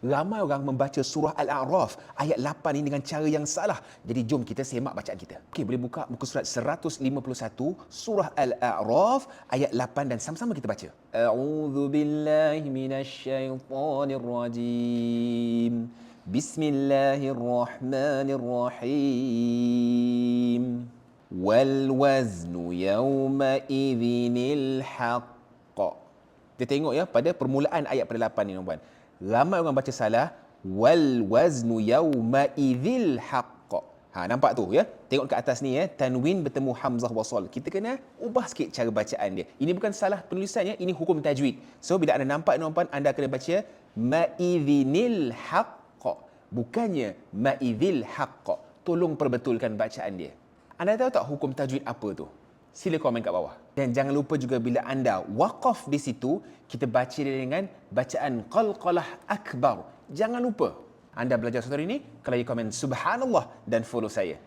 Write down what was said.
Ramai orang membaca surah Al-A'raf ayat 8 ini dengan cara yang salah. Jadi jom kita semak bacaan kita. Okey, boleh buka muka surat 151 surah Al-A'raf ayat 8 dan sama-sama kita baca. A'udzu billahi minasyaitonir rajim. Bismillahirrahmanirrahim. Wal waznu yawma idhinil haqq. Kita tengok ya pada permulaan ayat pada 8 ni tuan-tuan ramai orang baca salah wal waznu yauma idzil haqq. Ha nampak tu ya? Tengok ke atas ni ya, tanwin bertemu hamzah wasal. Kita kena ubah sikit cara bacaan dia. Ini bukan salah penulisannya, ini hukum tajwid. So bila anda nampak tuan-tuan, anda kena baca maidzinil haqq. Bukannya maidzil haqq. Tolong perbetulkan bacaan dia. Anda tahu tak hukum tajwid apa tu? Sila komen kat bawah. Dan jangan lupa juga bila anda waqaf di situ, kita baca dia dengan bacaan qalqalah akbar. Jangan lupa. Anda belajar hari ini, kalau komen subhanallah dan follow saya.